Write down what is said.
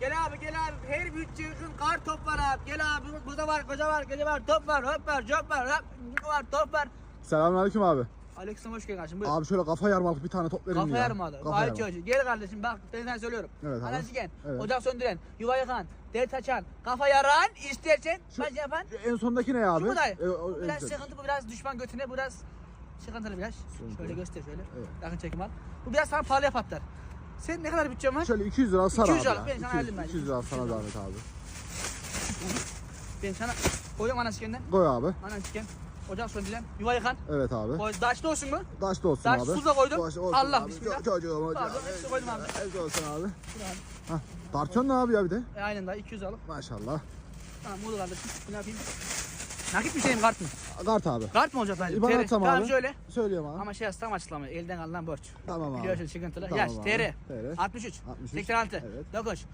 Gel abi gel abi. Her bütçenin kar top var abi. Gel abi. Burada var koca var koca var. Top var hop var jop var hop var top var. Selamünaleyküm abi. Aleyküm hoş geldin kardeşim. Buyur. Abi şöyle kafa yarmalık bir tane top verin Kafa ya. yarmadı. Kafa Gayet yarmalık. çocuğu. Gel kardeşim bak ben sana söylüyorum. Evet abi. Anasıken, Evet. ocak söndüren, yuva yıkan, dert açan, kafa yaran, istersen Şu- baş yapan. En sondaki ne abi? Şu mu dayı? E, o- Bu biraz evet. sıkıntı, bu biraz düşman götüne, bu biraz sıkıntılı biraz. Sıkıntı. Şöyle göster şöyle. Evet. Yakın çekim al. Bu biraz sana pahalıya patlar. Senin ne kadar bütçen var? Şöyle 200 lira sar 200 abi lira, ya. ben sana 200, verdim ben. 200 lira sana zahmet abi. Ben sana koyuyorum anasıkenden. Koy abi. Anasıken. Ocak söndüren, yuva yıkan. Evet abi. Koy, daşlı olsun mu? Taş da olsun Taş, abi. da koydum. Taş olsun Allah, abi. bismillah. Ço- Çocuğum hocam. Pardon, hepsini koydum abi. Hepsi olsun abi. Dur abi. Hah. Tarçın ne abi ya bir de? E, aynen daha 200 alıp. Maşallah. Tamam kardeşim. Ne yapayım? Nakit mi şey mi kart mı? Kart abi. Kart mı olacak bence? İban TR. atsam Tamam abi. şöyle. Söyleyeyim abi. Ama şey tam açıklamayı. Elden alınan borç. Tamam abi. Biliyorsun sıkıntılı. Tamam Yaş, abi. TR. TR. 63. 63. 86. Evet. 9.